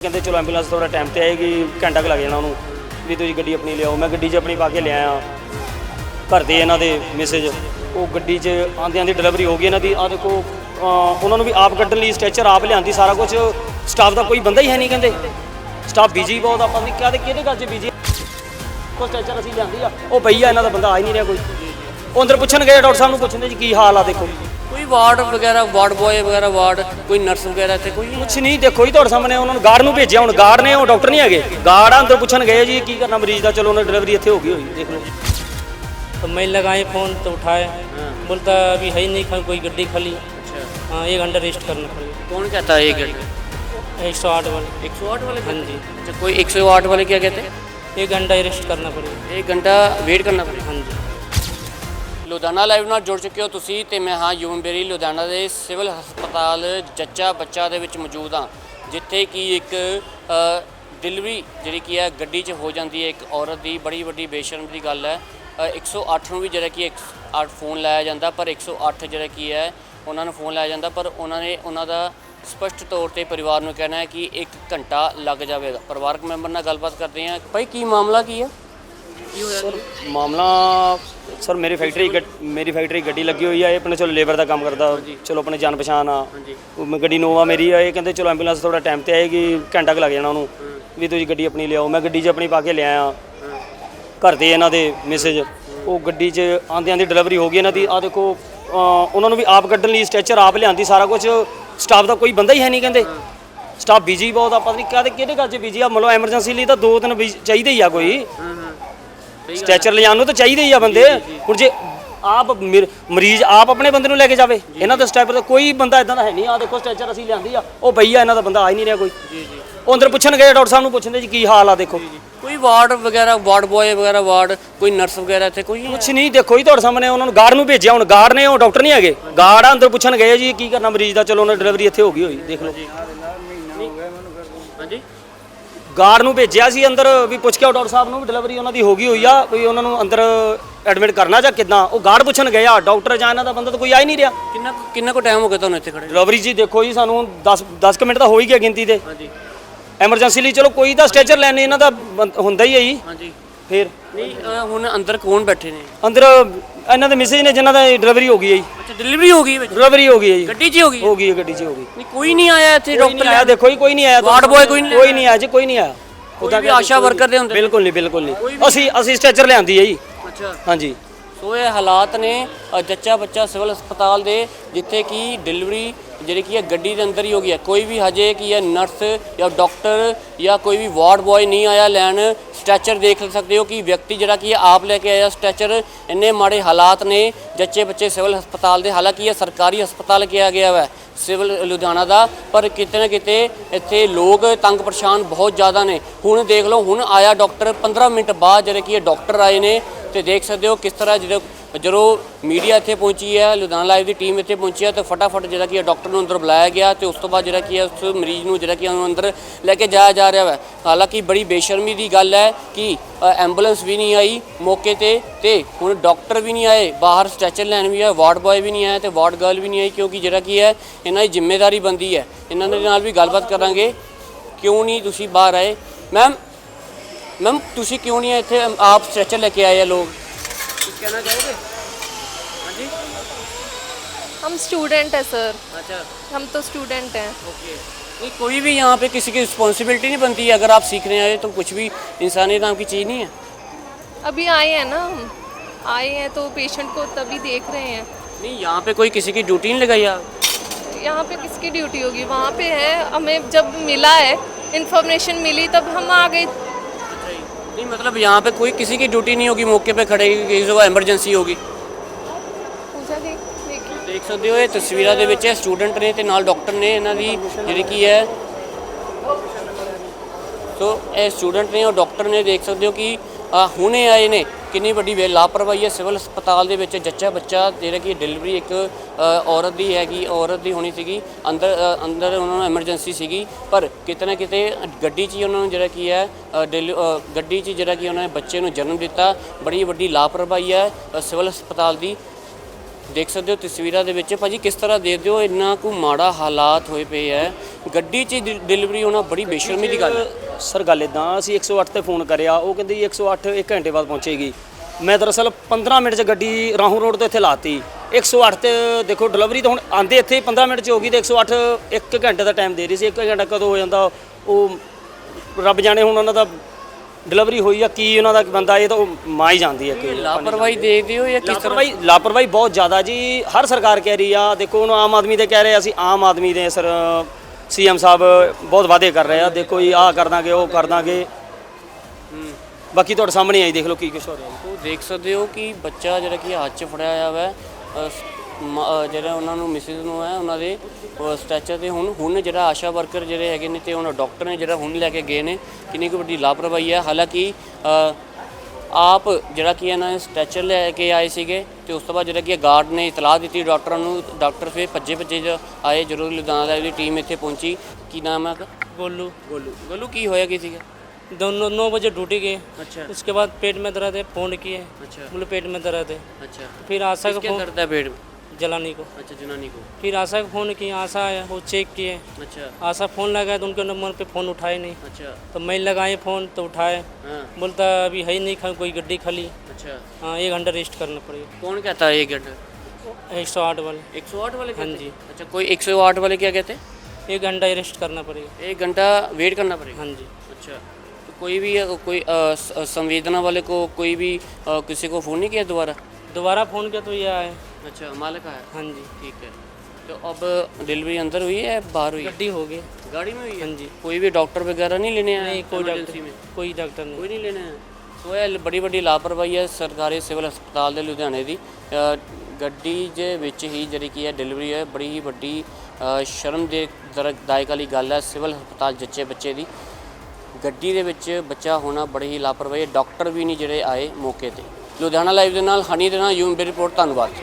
ਕਹਿੰਦੇ ਚਲੋ ਐਂਬੂਲੈਂਸ ਥੋੜਾ ਟਾਈਮ ਤੇ ਆਏਗੀ, ਘੰਟਾ ਕੁ ਲੱਗ ਜਾਣਾ ਉਹਨੂੰ ਵੀ ਤੁਸੀਂ ਗੱਡੀ ਆਪਣੀ ਲਿਆਓ। ਮੈਂ ਗੱਡੀ 'ਚ ਆਪਣੀ ਪਾ ਕੇ ਲਿਆਇਆ। ਘਰ ਦੇ ਇਹਨਾਂ ਦੇ ਮੈਸੇਜ ਉਹ ਗੱਡੀ 'ਚ ਆਂਦਿਆਂ ਦੀ ਡਿਲੀਵਰੀ ਹੋ ਗਈ ਇਹਨਾਂ ਦੀ। ਆ ਦੇਖੋ, ਅਹ ਉਹਨਾਂ ਨੂੰ ਵੀ ਆਪ ਕੱਢਣ ਲਈ ਸਟ੍ਰੈਚਰ ਆਪ ਲਿਆਂਦੀ ਸਾਰਾ ਕੁਝ ਸਟਾਫ ਦਾ ਕੋਈ ਬੰਦਾ ਹੀ ਹੈ ਨਹੀਂ ਕਹਿੰਦੇ। ਸਟਾਫ ਬਿਜ਼ੀ ਬਹੁਤ ਆਪਾਂ ਨਹੀਂ ਕਿਹਾ ਤੇ ਕਿਹਦੇ ਗੱਲ 'ਚ ਬਿਜ਼ੀ ਕੋ ਸਟ੍ਰੈਚਰ ਅਸੀਂ ਲਿਆਂਦੀ ਆ। ਉਹ ਭਈਆ ਇਹਨਾਂ ਦਾ ਬੰਦਾ ਆ ਹੀ ਨਹੀਂ ਰਿਹਾ ਕੋਈ। ਉਹ ਅੰਦਰ ਪੁੱਛਣ ਗਏ ਡਾਕਟਰ ਸਾਹਿਬ ਨੂੰ ਪੁੱਛਦੇ ਜੀ ਕੀ ਹਾਲ ਆ ਦੇਖੋ। ਕੋਈ ਵਾਰਡ ਵਗੈਰਾ ਵਾਰਡ ਬੋਏ ਵਗੈਰਾ ਵਾਰਡ ਕੋਈ ਨਰਸ ਵਗੈਰਾ ਇੱਥੇ ਕੋਈ ਨਹੀਂ ਕੁਛ ਨਹੀਂ ਦੇਖੋ ਜੀ ਤੁਹਾਡੇ ਸਾਹਮਣੇ ਉਹਨਾਂ ਨੂੰ ਗਾਰਡ ਨੂੰ ਭੇਜਿਆ ਹੁਣ ਗਾਰਡ ਨੇ ਉਹ ਡਾਕਟਰ ਨਹੀਂ ਹੈਗੇ। ਗਾਰਡ ਅੰਦਰ ਪੁੱਛਣ ਗਏ ਜੀ ਕੀ ਕਰਨਾ ਮਰੀਜ਼ ਦਾ ਚਲੋ ਉਹਨਾਂ ਡਿਲੀਵਰੀ ਇੱਥੇ ਹੋ ਗਈ ਹੋਈ ਦੇਖ ਲਓ तो मैं लगाए फ़ोन तो उठाए बोलता अभी है ही नहीं खा कोई गड्डी खाली हाँ एक घंटा रेस्ट करना ਕਹਤਾ ਇਹ ਗੱਡੀ? एक सौ आठ वाले 108 ਵਾਲੇ हाँ जी ਅੱਛਾ ਕੋਈ 108 ਵਾਲੇ ਕੀ ਕਹਤੇ? एक घंटा ही रेस्ट करना पड़ेगा एक घंटा वेट करना पड़ेगा हाँ ਲੁਧਿਆਣਾ ਲਾਈਵ ਨਾਲ ਜੁੜ ਚੁੱਕੇ ਹੋ ਤੁਸੀਂ ਤੇ ਮੈਂ ਹਾਂ ਯੂਮ ਬੇਰੀ ਲੁਧਿਆਣਾ ਦੇ ਸਿਵਲ ਹਸਪਤਾਲ ਜੱਚਾ ਬੱਚਾ ਦੇ ਵਿੱਚ ਮੌਜੂਦ ਹਾਂ ਜਿੱਥੇ ਕਿ ਇੱਕ ਅ, ਡਿਲੀਵਰੀ ਜਿਹੜੀ ਕੀ ਹੈ ਗੱਡੀ 'ਚ ਹੋ ਜਾਂਦੀ ਹੈ ਇੱਕ ਔਰਤ ਦੀ ਬੜੀ ਵੱਡੀ ਬੇਸ਼ਰਮ ਦੀ ਗੱਲ ਹੈ। ਅ, 108 ਨੂੰ ਵੀ ਜਿਹੜਾ ਕੀ 108 ਫੋਨ ਲਾਇਆ ਜਾਂਦਾ ਪਰ 108 ਜਿਹੜਾ ਕੀ ਹੈ ਉਹਨਾਂ ਨੂੰ ਫੋਨ ਲਾਇਆ ਜਾਂਦਾ ਪਰ ਉਹਨਾਂ ਨੇ ਉਹਨਾਂ ਦਾ ਸਪਸ਼ਟ ਤੌਰ ਤੇ ਪਰਿਵਾਰ ਨੂੰ ਕਹਿਣਾ ਹੈ ਕਿ 1 ਘੰਟਾ ਲੱਗ ਜਾਵੇਗਾ। ਪਰਿਵਾਰਕ ਮੈਂਬਰ ਨਾਲ ਗੱਲਬਾਤ ਕਰਦੇ ਹਾਂ। ਭਾਈ ਕੀ ਮਾਮਲਾ ਕੀ ਹੈ? ਕੀ ਹੋਇਆ ਸਰ ਮਾਮਲਾ ਸਰ ਮੇਰੀ ਫੈਕਟਰੀ ਮੇਰੀ ਫੈਕਟਰੀ ਗੱਡੀ ਲੱਗੀ ਹੋਈ ਆ ਇਹ ਆਪਣੇ ਚਲੋ ਲੇਬਰ ਦਾ ਕੰਮ ਕਰਦਾ ਚਲੋ ਆਪਣੇ ਜਾਣ ਪਛਾਣ ਆ। ਉਹ ਗੱਡੀ ਨੋਵਾ ਮੇਰੀ ਆ ਇਹ ਕਹਿੰਦੇ ਚਲੋ ਐਂਬੂਲੈਂਸ ਥੋੜਾ ਟਾਈਮ ਤੇ ਆਏਗੀ ਘੰਟਾ ਕੁ ਲੱਗ ਜਾਣਾ ਉਹਨੂੰ ਵੀ ਤੁਸੀਂ ਗੱਡੀ ਆਪਣੀ ਲਿਆਓ। ਮੈਂ ਗੱਡੀ 'ਚ ਆਪਣੀ ਪਾ ਕੇ ਲਿਆਇਆ। ਘਰ ਦੇ ਇਹਨਾਂ ਦੇ ਮੈਸੇਜ ਉਹ ਗੱਡੀ 'ਚ ਆਂਦਿਆਂ ਦੀ ਡਿਲੀਵਰੀ ਹੋ ਗਈ ਇਹਨਾਂ ਦੀ। ਆ ਦੇਖੋ ਉਹਨਾਂ ਨੂੰ ਵੀ ਆਪ ਕੱਢਣ ਲਈ ਸਟ੍ਰੈਚਰ ਆਪ ਲਿਆਂਦੀ ਸਾਰਾ ਕੁਝ ਸਟਾਫ ਦਾ ਕੋਈ ਬੰਦਾ ਹੀ ਹੈ ਨਹੀਂ ਕਹਿੰਦੇ। ਸਟਾਫ ਬਿਜ਼ੀ ਬਹੁਤ ਆ ਪਤਾ ਨਹੀਂ ਕਾਹਦੇ ਕਿਹਦੇ ਗੱਲ 'ਚ ਬਿਜ਼ੀ ਆ। ਮਤਲਬ ਐਮਰਜੈਂਸੀ ਲਈ ਤਾਂ ਦੋ ਤਿੰਨ ਚਾਹੀਦੇ ਹੀ ਆ ਕੋਈ। ਸਟ੍ਰੈਚਰ ਲਿਜਾਣ ਨੂੰ ਤਾਂ ਚਾਹੀਦੇ ਹੀ ਆ ਬੰਦੇ। ਹੁਣ ਜੇ ਆਪ ਮਰ- ਮਰੀਜ਼ ਆਪ ਆਪਣੇ ਬੰਦੇ ਨੂੰ ਲੈ ਕੇ ਜਾਵੇ ਇਹਨਾਂ ਦਾ ਸਟੈਪ ਤਾਂ ਕੋਈ ਬੰਦਾ ਇਦਾਂ ਦਾ ਹੈ ਨਹੀਂ ਆ ਦੇਖੋ ਸਟ੍ਰੈਚਰ ਅਸੀਂ ਲਿਆਂਦੀ ਆ ਉਹ ਭਈਆ ਇਹਨਾਂ ਦਾ ਬੰਦਾ ਆ ਹੀ ਨਹੀਂ ਰਿਹਾ ਕੋਈ। ਜੀ ਜੀ। ਉਹ ਅੰਦਰ ਪੁੱਛਣ ਗਏ ਡਾਕਟਰ ਸਾਹਿਬ ਨੂੰ ਪੁੱਛਦੇ ਜੀ ਕੀ ਹਾਲ ਆ ਦੇਖੋ। ਕੋਈ ਵਾਰਡ ਵਗੈਰਾ ਵਾਰਡ ਬॉय ਵਗੈਰਾ ਵਾਰਡ ਕੋਈ ਨਰਸ ਵਗੈਰਾ ਇੱਥੇ ਕੋਈ ਨਹੀਂ ਕੁਛ ਨਹੀਂ ਦੇਖੋ ਜੀ ਤੁਹਾਡੇ ਸਾਹਮਣੇ ਉਹਨਾਂ ਨੂੰ ਗਾਰਡ ਨੂੰ ਭੇਜਿਆ ਹੁਣ ਗਾਰਡ ਨੇ ਉਹ ਡਾਕਟਰ ਨਹੀਂ ਹੈਗੇ। ਗਾਰਡ ਆ ਅੰਦਰ ਪੁੱਛਣ ਗਏ ਜੀ ਕੀ ਕਰਨਾ ਮਰੀਜ਼ ਦਾ ਚਲੋ ਉਹਨਾਂ ਡਿਲੀਵਰੀ ਇੱਥੇ ਹੋ ਗਈ ਹੋਈ ਦੇਖ ਲਓ। ਹਾਂਜੀ? ਗਾਰਡ ਨੂੰ ਭੇਜਿਆ ਸੀ ਅੰਦਰ ਵੀ ਪੁੱਛ ਕੇ ਆਓ ਡਾਕਟਰ ਸਾਹਿਬ ਨੂੰ ਵੀ ਡਿਲੀਵਰੀ ਉਹਨਾਂ ਦੀ ਹੋ ਗਈ ਹੋਈ ਆ ਵੀ ਉਹਨਾਂ ਨੂੰ ਅੰਦਰ ਐਡਮਿਟ ਕਰਨਾ ਜਾਂ ਕਿੱਦਾਂ? ਉਹ ਗਾਰਡ ਪੁੱਛਣ ਗਏ ਆ ਡਾਕਟਰ ਜਾਂ ਇਹਨਾਂ ਦਾ ਬੰਦਾ ਤਾਂ ਕੋਈ ਆ ਹੀ ਨਹੀਂ ਰਿਹਾ। ਕਿੰਨਾ ਕੁ- ਕਿੰਨਾ ਕੋ ਟਾਈਮ ਹੋ ਗਿਆ ਤੁਹਾਨੂੰ ਇੱਥੇ ਖੜੇ? ਡਿਲੀਵਰੀ ਜੀ ਦੇਖੋ ਜੀ ਸਾਨੂੰ 10 10 ਕੁ ਮਿੰਟ ਤਾਂ ਹੋ ਹੀ ਗਿਆ ਗਿਣਤੀ ਤੇ ਹਾਂਜੀ। ਐਮਰਜੈਂਸੀ ਲਈ ਚਲੋ ਕੋਈ ਤਾਂ ਸਟ੍ਰੈਚਰ ਲੈਣੇ ਇਹਨਾਂ ਦਾ ਬੰ- ਹੁੰਦਾ ਹੀ ਹੈ ਜੀ। ਹਾਂਜੀ। ਫਿਰ। ਨਹੀਂ ਹੁਣ ਅੰਦਰ ਕੌਣ ਬੈਠੇ ਨੇ? ਅੰਦਰ ਇਹਨਾਂ ਦੇ ਮੈਸੇਜ ਨੇ ਜਿਨ੍ਹਾਂ ਦਾ ਡਿਲੀਵਰੀ ਹੋ ਗਈ ਹੈ ਜੀ। ਅੱਛਾ ਡਿਲੀਵਰੀ ਹੋ ਗਈ ਵਿੱਚ? ਡਿਲੀਵਰੀ ਹੋ ਗਈ ਹੈ ਜੀ। ਗੱਡੀ 'ਚ ਹੀ ਹੋ ਗਈ ਹੋ? ਗਈ ਹੈ ਗੱਡੀ 'ਚ ਹੋ ਗਈ। ਨਹੀਂ ਕੋਈ ਨਹੀਂ ਆਇਆ ਇੱਥੇ ਕੋਈ ਨਹੀਂ ਡਾਕਟਰ ਆਇਆ ਦੇਖੋ ਜੀ ਕੋਈ ਨਹੀਂ ਆਇਆ। ਵਾਰਡ boy ਕੋਈ ਨਹੀਂ ਕੋਈ ਨਹੀਂ ਆਇਆ ਜੀ ਕੋਈ ਨਹੀਂ ਆਇਆ। ਕੋਈ ਵੀ ਆਸ਼ਾ ਵਰਕਰ ਦੇ ਹੁੰਦੇ ਬਿਲਕੁਲ ਨਹੀਂ ਬਿਲਕੁਲ ਨਹੀਂ ਅਸੀਂ ਅਸੀਂ ਸਟ੍ਰੈਚਰ ਲਿਆਂਦੀ ਹੈ ਜੀ। ਅੱਛਾ। ਹਾਂਜੀ। ਸੋ ਇਹ ਹਾਲਾਤ ਨੇ ਜੱਚਾ ਬੱਚਾ ਸਿਵਲ ਹਸਪਤਾਲ ਦੇ, ਜਿੱਥੇ ਕਿ ਡਿਲੀਵਰੀ ਜਿਹੜੀ ਕਿ ਹੈ ਗੱਡੀ ਦੇ ਅੰਦਰ ਹੀ ਹੋ ਗਈ ਹੈ। ਕੋਈ ਵੀ ਹਜੇ ਕੀ ਹੈ ਨਰਸ ਜਾਂ ਡਾਕਟਰ ਜਾਂ ਕੋਈ ਵੀ ਵਾਰਡ ਬॉय ਨਹੀਂ ਆਇਆ ਲੈਣ ਸਟ੍ਰੈਚਰ ਦੇਖ ਸਕਦੇ ਹੋ ਕਿ ਵਿਅਕਤੀ ਜਿਹੜਾ ਕਿ ਆਪ ਲੈ ਕੇ ਆਇਆ ਸਟ੍ਰੈਚਰ ਇੰਨੇ ਮਾੜੇ ਹਾਲਾਤ ਨੇ ਜੱਚੇ ਬੱਚੇ ਸਿਵਲ ਹਸਪਤਾਲ ਦੇ। ਹਾਲਾਂਕਿ ਇਹ ਸਰਕਾਰੀ ਹਸਪਤਾਲ ਕਿਹਾ ਗਿਆ ਹੈ ਸਿਵਲ ਲੁਧਿਆਣਾ ਦਾ, ਪਰ ਕਿਤੇ ਨਾ ਕਿਤੇ ਇੱਥੇ ਲੋਕ ਤੰਗ ਪਰੇਸ਼ਾਨ ਬਹੁਤ ਜ਼ਿਆਦਾ ਨੇ। ਹੁਣ ਦੇਖ ਲਓ, ਹੁਣ ਆਇਆ ਡਾਕਟਰ 15 ਮਿੰਟ ਬਾਅਦ ਜਿਹੜੇ ਕਿ ਇਹ ਡਾਕਟਰ ਆਏ ਨੇ ਤੇ ਦੇਖ ਸਕਦੇ ਹੋ ਕਿਸ ਤਰ੍ਹਾਂ ਜਦੋਂ ਜਦੋਂ ਮੀਡੀਆ ਇੱਥੇ ਪਹੁੰਚੀ ਹੈ, ਲੁਧਿਆਣਾ ਲਾਈਵ ਦੀ ਟੀਮ ਇੱਥੇ ਪਹੁੰਚੀ ਹੈ, ਤਾਂ ਫਟਾਫਟ ਜਿਹੜਾ ਕੀ ਹੈ ਡਾਕਟਰ ਨੂੰ ਅੰਦਰ ਬੁਲਾਇਆ ਗਿਆ ਤੇ ਉਸ ਤੋਂ ਬਾਅਦ ਜਿਹੜਾ ਕੀ ਹੈ ਉਸ ਮਰੀਜ਼ ਨੂੰ ਜਿਹੜਾ ਕੀ ਉਹਨੂੰ ਅੰਦਰ ਲੈ ਕੇ ਜਾਇਆ ਜਾ ਰਿਹਾ ਹੈ ਹਾਲਾਂਕਿ ਬੜੀ ਬੇਸ਼ਰਮੀ ਦੀ ਗੱਲ ਹੈ ਕਿ ਐਂਬੂਲੈਂਸ ਵੀ ਨਹੀਂ ਆਈ ਮੌਕੇ ਤੇ ਤੇ ਹੁਣ ਡਾਕਟਰ ਵੀ ਨਹੀਂ ਆਏ, ਬਾਹਰ ਸਟ੍ਰੈਚਰ ਲੈਣ ਵੀ ਆਏ, ਵਾਰਡ ਬॉय ਵੀ ਨਹੀਂ ਆਇਆ ਤੇ ਵਾਰਡ ਗਰਲ ਵੀ ਨਹੀਂ ਆਈ ਕਿਉਂਕਿ ਜਿਹੜਾ ਕੀ ਹੈ ਇਹਨਾਂ ਦੀ ਜ਼ਿੰਮੇਵਾਰੀ ਬੰਦੀ ਹੈ। ਇਹਨਾਂ ਦੇ ਨਾਲ ਵੀ ਗੱਲਬਾਤ ਕਰਾਂਗੇ। ਕਿਉਂ ਨਹੀਂ ਤੁਸੀਂ ਬਾਹਰ ਆਏ? ਮੈਮ ਮੈਮ ਤੁਸੀਂ ਕਿਉਂ ਨਹੀਂ ਆਏ ਇੱਥੇ ਆਪ ਸਟ੍ਰੈਚਰ ਲੈ ਕੇ ਆਏ ਆ ਲੋਕ ਕੁਝ ਕਹਿਣਾ ਚਾਹੋਗੇ ਹਾਂਜੀ हम स्टूडेंट हैं सर अच्छा हम तो स्टूडेंट हैं ओके नहीं कोई भी यहाँ पे किसी की रिस्पॉन्सिबिलिटी नहीं बनती है अगर आप सीखने आए तो कुछ भी इंसानियत नाम की चीज़ नहीं है अभी आए हैं ना हम आए हैं तो पेशेंट को तभी देख रहे हैं नहीं यहाँ पे कोई किसी की ड्यूटी नहीं लगाई आप यहाँ पे किसकी ड्यूटी होगी वहाँ पे है हमें जब मिला है इन्फॉर्मेशन मिली तब हम आ गए नहीं मतलब यहाँ पे कोई किसी की ड्यूटी नहीं होगी मौके पे खड़े किसी को एमरजेंसी होगी पूछा देख देखिए ਦੇਖ ਸਕਦੇ ਹੋ ਇਹ ਤਸਵੀਰਾਂ ਦੇ ਵਿੱਚ ਸਟੂਡੈਂਟ ਨੇ ਤੇ ਨਾਲ ਡਾਕਟਰ ਨੇ ਇਹਨਾਂ ਦੀ ਜਿਹੜੀ ਕੀ ਹੈ ਸੋ ਇਹ ਸਟੂਡੈਂਟ ਨੇ ਔਰ ਡਾਕਟਰ ਨੇ ਦੇਖ ਸਕਦੇ ਹੋ ਕਿ ਅ, ਹੁਣੇ ਆਏ ਨੇ ਕਿੰਨੀ ਵੱਡੀ ਵੇ, ਲਾਪਰਵਾਹੀ ਹੈ ਸਿਵਲ ਹਸਪਤਾਲ ਦੇ ਵਿੱਚ ਜੱਚਾ ਬੱਚਾ, ਜਿਹੜਾ ਕਿ ਡਿਲੀਵਰੀ ਇੱਕ ਔਰਤ ਦੀ ਹੈਗੀ, ਔਰਤ ਦੀ ਹੋਣੀ ਸੀਗੀ, ਅੰਦਰ ਅੰਦਰ ਉਹਨਾਂ ਨੂੰ ਐਮਰਜੈਂਸੀ ਸੀਗੀ, ਪਰ ਕਿਤੇ ਨਾ ਕਿਤੇ ਗੱਡੀ 'ਚ ਹੀ ਉਹਨਾਂ ਨੂੰ ਜਿਹੜਾ ਕੀ ਹੈ ਡਿਲੀ- ਗੱਡੀ 'ਚ ਜਿਹੜਾ ਕਿ ਉਹਨਾਂ ਨੇ ਬੱਚੇ ਨੂੰ ਜਨਮ ਦਿੱਤਾ, ਬੜੀ ਵੱਡੀ ਲਾਪਰਵਾਹੀ ਹੈ ਸਿਵਲ ਹਸਪਤਾਲ ਦੀ। ਦੇਖ ਸਕਦੇ ਹੋ ਤਸਵੀਰਾਂ ਦੇ ਵਿੱਚ ਭਾਜੀ ਕਿਸ ਤਰ੍ਹਾਂ ਦੇਖਦੇ ਹੋ ਇੰਨਾ ਕੁ ਮਾੜਾ ਹਾਲਾਤ ਹੋਏ ਪਏ ਹੈ ਗੱਡੀ 'ਚ ਡਿਲੀਵਰੀ ਹੋਣਾ ਬੜੀ ਬੇਸ਼ਰਮੀ ਦੀ ਗੱਲ ਹੈ ਸਰ ਗੱਲ ਇਦਾਂ ਅਸੀਂ 108 ਤੇ ਫੋਨ ਕਰਿਆ ਉਹ ਕਹਿੰਦੇ ਜੀ 108 1 ਘੰਟੇ ਬਾਅਦ ਪਹੁੰਚੇਗੀ। ਮੈਂ ਦਰਅਸਲ 15 ਮਿੰਟ 'ਚ ਗੱਡੀ ਰਾਹੋਂ ਰੋਡ ਤੋਂ ਇੱਥੇ ਲਾਤੀ। 108 ਤੇ ਦੇਖੋ ਡਿਲੀਵਰੀ ਤਾਂ ਹੁਣ ਆਂਦੇ ਇੱਥੇ ਹੀ 15 ਮਿੰਟ 'ਚ ਹੋ ਗਈ ਤੇ 108 1 ਘੰਟੇ ਦਾ ਟਾਈਮ ਦੇ ਰਹੀ ਸੀ 1 ਘੰਟਾ ਕਦੋਂ ਹੋ ਜਾਂਦਾ ਉਹ ਰੱਬ ਜਾਣੇ ਹੁਣ ਉਹਨਾਂ ਦਾ ਡਿਲੀਵਰੀ ਹੋਈ ਆ ਕੀ ਉਹਨਾਂ ਦਾ ਬੰਦਾ ਇਹ ਤਾਂ ਉਹ ਮਾਂ ਹੀ ਜਾਂਦੀ ਹੈ ਕਿ ਲਾਪਰਵਾਹੀ ਦੇਖਦੇ ਹੋ ਜਾਂ ਕਿਸ ਤਰ੍ਹਾਂ? ਲਾਪਰਵਾਹੀ ਲਾਪਰਵਾਹੀ ਬਹੁਤ ਜ਼ਿਆਦਾ ਜੀ। ਹਰ ਸਰਕਾਰ ਕਹਿ ਰਹੀ ਆ ਦੇਖੋ ਹੁਣ ਆਮ ਆਦਮੀ ਦੇ ਕਹਿ ਰਹੇ ਅਸੀਂ ਆਮ ਆਦਮੀ ਦੇ ਸਰ ਸੀਐਮ ਸਾਹਿਬ ਬਹੁਤ ਵਾਅਦੇ ਕਰ ਰਹੇ ਆ ਦੇਖੋ ਜੀ ਆਹ ਕਰ ਦਾਂਗੇ ਉਹ ਕਰ ਦਾਂਗੇ ਬਾਕੀ ਤੁਹਾਡੇ ਸਾਹਮਣੇ ਆਈ ਦੇਖ ਲਓ ਕੀ ਕੁਛ ਹੋ ਰਿਹਾ। ਜੀ। ਉਹ ਦੇਖ ਸਕਦੇ ਹੋ ਕਿ ਬੱਚਾ ਜਿਹੜਾ ਕਿ ਹੱਥ 'ਚ ਫੜਿਆ ਹੋਇਆ ਅਹ ਸ- ਮ- ਅਹ ਜਿਹੜਾ ਉਹਨਾਂ ਨੂੰ ਮਿਸਿਸ ਨੂੰ ਹੈ ਉਹਨਾਂ ਦੇ ਸਟੈਚਰ ਤੇ ਹੁਣ ਹੁਣ ਜਿਹੜਾ ਆਸ਼ਾ ਵਰਕਰ ਜਿਹੜੇ ਹੈਗੇ ਨੇ ਤੇ ਉਹਨਾਂ ਡਾਕਟਰ ਨੇ ਜਿਹੜਾ ਹੁਣ ਲੈ ਕੇ ਗਏ ਨੇ ਕਿੰਨੀ ਕੁ ਵੱਡੀ ਲਾਪਰਵਾਹੀ ਹੈ ਹਾਲਾਂਕਿ ਅਹ, ਆਪ ਜਿਹੜਾ ਕਿ ਇਹਨਾਂ ਨੇ ਸਟੈਚਰ ਲੈ ਕੇ ਆਏ ਸੀਗੇ ਤੇ ਉਸ ਤੋਂ ਬਾਅਦ ਜਿਹੜਾ ਕਿ ਗਾਰਡ ਨੇ ਇਤਲਾਹ ਦਿੱਤੀ ਡਾਕਟਰਾਂ ਨੂੰ ਡਾਕਟਰ ਫਿਰ ਭੱਜੇ ਭੱਜੇ ਜ ਆਏ ਜਦੋਂ ਲੁਧਿਆਣਾ ਦੀ ਟੀਮ ਇੱਥੇ ਪਹੁੰਚੀ ਕੀ ਨਾਮ ਹੈ गोलू ਗੋਲੂ ਗੋਲੂ ਕੀ ਹੋਇਆ ਕੀ ਸੀਗਾ दोनों नौ बजे ड्यूटी गए अच्छा उसके बाद पेट में दर्द है फोन किए अच्छा बोले पेट में दर्द है अच्छा फिर आशा को क्या फोन करता है पेट में जलानी को। अच्छा जलानी को। फिर आशा को फ़ोन किए आशा आया वो चेक किए। अच्छा। आशा फ़ोन लगाया तो उनके नंबर पे फ़ोन उठाए नहीं। अच्छा। तो मैं लगाए फ़ोन तो उठाए। हाँ। बोलता अभी है ही नहीं खा कोई गड्डी खाली। अच्छा। हाँ एक घंटा रेस्ट करना पड़ेगा। कौन कहता है एक घंटा? एक सौ आठ वाले। 108 वाले हाँ जी। अच्छा कोई 108 वाले क्या कहते हैं? एक घंटा रेस्ट करना पड़ेगा। एक घंटा वेट करना पड़ेगा? हाँ जी। अच्छा। तो कोई भी कोई स- संवेदना वाले को कोई भी किसी को फ़ोन नहीं किया दोबारा? दोबारा फ़ोन किया तो ये आए अच्छा मालिक आया हाँ जी ठीक है तो अब डिलीवरी अंदर हुई है बाहर हुई है गड्डी हो गई गाड़ी में हुई है हाँ जी कोई भी डॉक्टर वगैरह नहीं लेने आया नहीं कोई emergency में डॉक्टर कोई डॉक्टर नहीं ਕੋਈ ਨਹੀਂ ਲੈਣਾ ਹੈ। ਸੋ ਇਹ ਬੜੀ ਵੱਡੀ ਲਾਪਰਵਾਹੀ ਹੈ ਸਰਕਾਰੀ ਸਿਵਲ ਹਸਪਤਾਲ ਦੇ ਲੁਧਿਆਣੇ ਦੀ ਅ, ਗੱਡੀ ਦੇ ਵਿੱਚ ਹੀ ਜਿਹੜੀ ਕੀ ਹੈ ਡਿਲੀਵਰੀ ਹੈ ਬੜੀ ਹੀ ਵੱਡੀ ਅ, ਸ਼ਰਮ ਦੇ ਦਾਇਕ ਵਾਲੀ ਗੱਲ ਹੈ ਸਿਵਲ ਹਸਪਤਾਲ ਜੱਚੇ ਬੱਚੇ ਦੀ ਗੱਡੀ ਦੇ ਵਿੱਚ ਬੱਚਾ ਹੋਣਾ ਬੜੀ ਹੀ ਲਾਪਰਵਾਹੀ ਹੈ ਡਾਕਟਰ ਵੀ ਨਹੀਂ ਜਿਹੜੇ ਆਏ ਮੌਕੇ ਤੇ ਲੁਧਿਆਣਾ ਲਾਈਵ ਦੇ ਨਾਲ ਹਨੀ ਦੇ ਨਾਲ ਯੂਮ ਰਿਪੋਰਟ ਧੰਨਵਾਦ